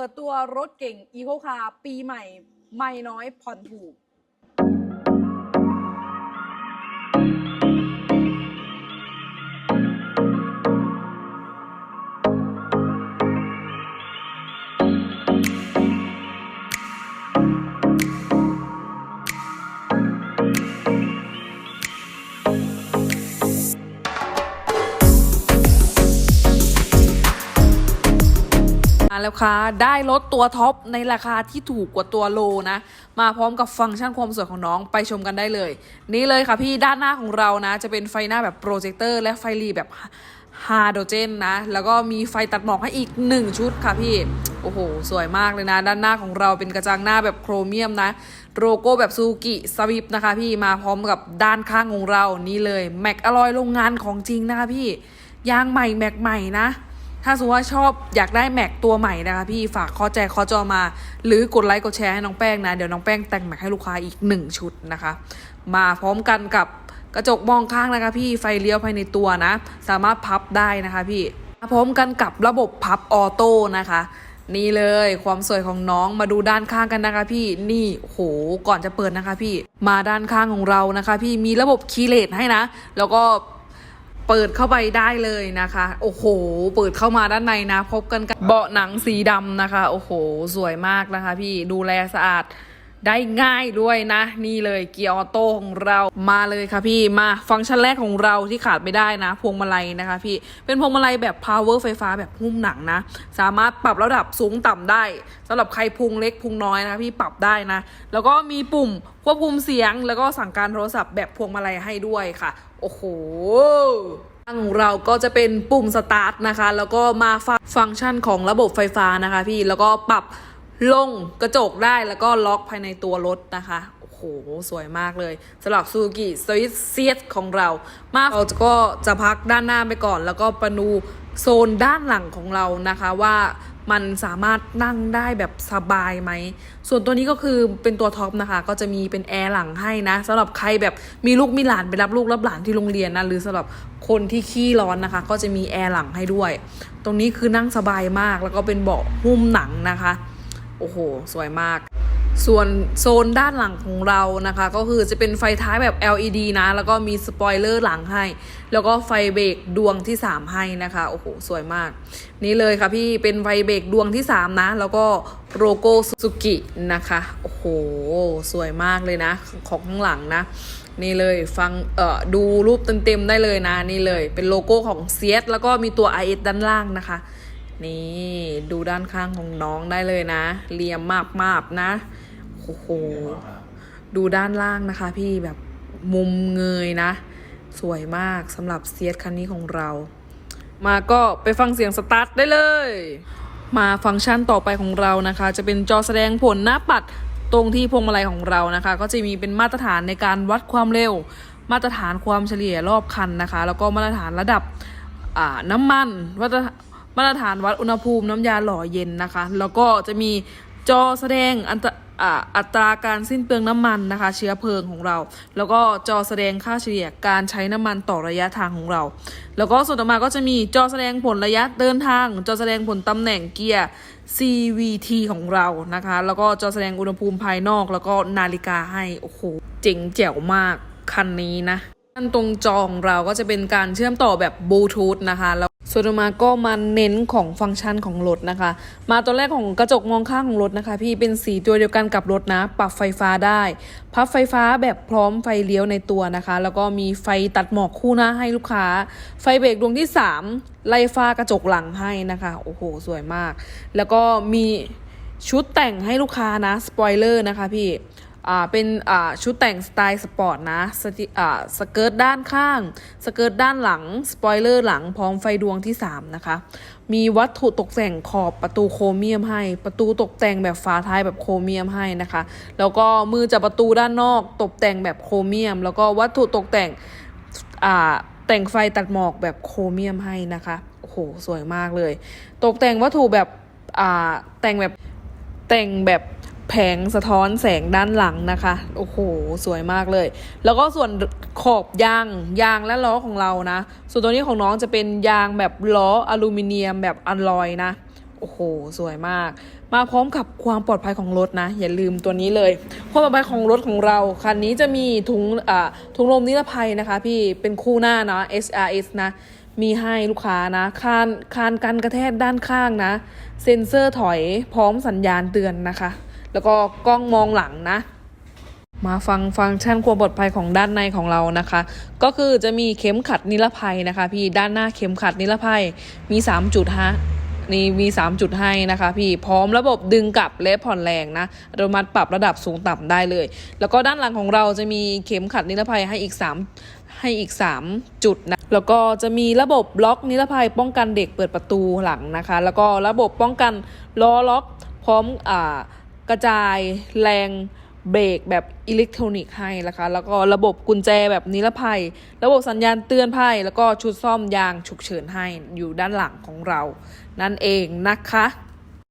ปิดตัวรถเก่งอีโคคาร์ปีใหม่ ไม่น้อยผ่อนถูก แล้วค่ะ ได้รถตัวท็อปในราคาที่ถูกกว่าตัวโลนะ มาพร้อมกับฟังก์ชันความสวยของน้องไปชมกันได้เลย นี่เลยค่ะพี่ด้านหน้าของเรานะ จะเป็นไฟหน้าแบบโปรเจคเตอร์และไฟรีแบบฮาโดเจนนะ แล้วก็มีไฟตัดหมอกให้อีก 1 ชุดค่ะพี่ โอ้โห สวยมากเลยนะ ด้านหน้าของเราเป็นกระจังหน้าแบบโครเมียมนะ โลโก้แบบซูกิสวิปนะคะพี่มาพร้อมกับด้านข้างของเรานี่เลยแม็กอลอยโรงงานของจริงนะคะพี่ยางใหม่แม็กใหม่นะ ถ้าสมมติว่าชอบอยากได้แม็กตัวใหม่นะคะพี่ฝากข้อแจข้อจอมา หรือกดไลค์กดแชร์ให้น้องแป้งนะ เดี๋ยวน้องแป้งแต่งแม็กให้ลูกค้าอีก 1 ชุดนะคะ มาพร้อมกันกับกระจกมองข้างนะคะพี่ไฟเลี้ยวภายในตัวนะ สามารถพับได้นะคะพี่มาพร้อมกันกับระบบพับออโต้นะคะนี่เลยความสวยของน้องมาดูด้านข้างกันนะคะพี่นี่โหก่อนจะเปิดนะคะพี่มาด้านข้างของเรานะคะ พี่มีระบบคีย์เลสให้นะ แล้วก็ เปิดเข้าไปได้เลยนะคะ โอ้โห เปิดเข้ามาด้านในนะ พบกันกับเบาะหนังสีดำนะคะ โอ้โห สวยมากนะคะ พี่ดูแลสะอาด ได้ง่ายด้วยนะ นี่เลยเกียร์ออโต้ของเรามาเลยค่ะพี่มาฟังก์ชันแรกของเราที่ขาดไม่ได้นะ พวงมาลัยนะคะพี่เป็นพวงมาลัยแบบ power ไฟฟ้าแบบหุ้มหนังนะ สามารถปรับระดับสูงต่ำได้สำหรับใครพุงเล็กพุงน้อยนะคะพี่ปรับได้นะ แล้วก็มีปุ่มควบคุมเสียง แล้วก็สั่งการโทรศัพท์แบบพวงมาลัยให้ด้วยค่ะ โอ้โหของเราก็จะเป็นปุ่มสตาร์ทนะคะ แล้วก็มาฟังฟังก์ชันของระบบไฟฟ้านะคะ พี่แล้วก็ปรับ ลงกระจกได้แล้วก็ล็อกภายในตัวรถนะคะโอ้โหสวยมากเลยสำหรับซูกิสวิตเซียของเรา มาเราก็จะพักด้านหน้าไปก่อน แล้วก็ปนูโซนด้านหลังของเรานะคะว่ามันสามารถนั่งได้แบบสบายไหม ส่วนตัวนี้ก็คือเป็นตัวท็อปนะคะ ก็จะมีเป็นแอร์หลังให้นะสำหรับใครแบบมีลูกมีหลานไปรับลูกรับหลานที่โรงเรียนนะหรือสำหรับคนที่ขี้ร้อนนะคะ ก็จะมีแอร์หลังให้ด้วย ตรงนี้คือนั่งสบายมากแล้วก็เป็นเบาะหุ้มหนังนะคะ โอ้โห สวยมาก ส่วนโซนด้านหลังของเรานะคะ ก็คือจะเป็นไฟท้ายแบบ LED นะ แล้วก็มีสปอยเลอร์หลังให้ แล้วก็ไฟเบรกดวงที่ 3 ให้นะคะ โอ้โห สวยมาก นี่เลยค่ะพี่เป็นไฟเบรกดวงที่ 3 นะ แล้วก็โลโก้ซูกินะคะ โอ้โห สวยมากเลยนะ ของข้างหลังนะนี่เลยฟังเอ่อดูรูปเต็มๆได้เลยนะ นี่เลย เป็นโลโก้ของเซียแล้วก็มีตัว IS ด้านล่างนะคะ นี่ดูด้านข้างของน้องได้เลยนะเรียมมากๆนะโอ้โหดูด้านล่างนะคะ พี่แบบมุมเงยนะ สวยมากสำหรับเซียสคันนี้ของเรา มาก็ไปฟังเสียงสตาร์ทได้เลย มาฟังก์ชันต่อไปของเรานะคะ จะเป็นจอแสดงผลหน้าปัดตรงที่พวงมาลัยของเรานะคะ ก็จะมีเป็นมาตรฐานในการวัดความเร็ว มาตรฐานความเฉลี่ยรอบคันนะคะ แล้วก็มาตรฐานระดับน้ำมันมาต มาตรฐานวัดอุณหภูมิน้ำยาหล่อเย็นนะคะ แล้วก็จะมีจอแสดงอัตอัตราการสิ้นเปลืองน้ำมันนะคะ เชื้อเพลิงของเรา แล้วก็จอแสดงค่าเฉลี่ยการใช้น้ำมันต่อระยะทางของเรา แล้วก็ส่วนต่อมาก็จะมีจอแสดงผลระยะเดินทาง จอแสดงผลตำแหน่งเกียร์ CVT ของเรานะคะ แล้วก็จอแสดงอุณหภูมิภายนอก แล้วก็นาฬิกาให้ โอ้โห เจ๋งแจ๋วมากคันนี้นะด้นตรงจอของเราก็จะเป็นการเชื่อมต่อแบบบลูทูธนะคะแล้ว ส่วนต่อมาก็มาเน้นของฟังก์ชันของรถนะคะ มาตัวแรกของกระจกมองข้างของรถนะคะ พี่เป็นสีตัวเดียวกันกับรถนะ ปรับไฟฟ้าได้ พับไฟฟ้าแบบพร้อมไฟเลี้ยวในตัวนะคะ แล้วก็มีไฟตัดหมอกคู่หน้าให้ลูกค้า ไฟเบรกดวงที่ 3 ไล่ฟ้ากระจกหลังให้นะคะ โอ้โห สวยมาก แล้วก็มีชุดแต่งให้ลูกค้านะ สปอยเลอร์นะคะพี่ เป็นอ่าชุดแต่งสไตล์สปอร์ตนะสติอ่าสเกิร์ตด้านข้าง สเกิร์ตด้านหลัง สปอยเลอร์หลังพร้อมไฟดวงที่ 3 นะคะ มีวัตถุตกแต่งขอบประตูโครเมียมให้ ประตูตกแต่งแบบฝาท้ายแบบโครเมียมให้นะคะ แล้วก็มือจับประตูด้านนอก ตกแต่งแบบโครเมียม แล้วก็วัตถุตกแต่งอ่าแต่งไฟตัดหมอกแบบโครเมียมให้นะคะโอ้โหสวยมากเลย ตกแต่งวัตถุแบบอ่าแต่งแบบแต่งแบบ แผงสะท้อนแสงด้านหลังนะคะ โอ้โห สวยมากเลย แล้วก็ส่วนขอบยาง ยางและล้อของเรานะ ส่วนตัวนี้ของน้องจะเป็นยางแบบล้ออลูมิเนียมแบบอัลลอยนะ โอ้โห สวยมาก มาพร้อมกับความปลอดภัยของรถนะ อย่าลืมตัวนี้เลย ความปลอดภัยของรถของเรา คันนี้จะมีถุงอ่าถุงลมนิรภัยนะคะ พี่ เป็นคู่หน้านะ SRS นะมีให้ลูกค้านะคานคานกันกระแทกด้านข้างนะ เซ็นเซอร์ถอยพร้อมสัญญาณเตือนนะคะ แล้วก็กล้องมองหลังนะ มาฟังฟังก์ชันความปลอดภัยของด้านในของเรานะคะ ก็คือจะมีเข็มขัดนิรภัยนะคะ พี่ด้านหน้าเข็มขัดนิรภัยมี 3 จุดฮะนี่มี 3 จุดให้นะคะ พี่พร้อมระบบดึงกลับและผ่อนแรงนะอัตโนมัติปรับระดับสูงต่ำได้เลย แล้วก็ด้านหลังของเราจะมีเข็มขัดนิรภัยให้อีก 3 ให้อีก 3 จุดนะแล้วก็จะมีระบบล็อกนิรภัยป้องกันเด็กเปิดประตูหลังนะคะ แล้วก็ระบบป้องกันล้อล็อกพร้อมอ่า กระจายแรงเบรกแบบอิเล็กทรอนิกส์ให้นะคะ แล้วก็ระบบกุญแจแบบนิรภัย ระบบสัญญาณเตือนภัย แล้วก็ชุดซ่อมยางฉุกเฉินให้อยู่ด้านหลังของเรา นั่นเองนะคะ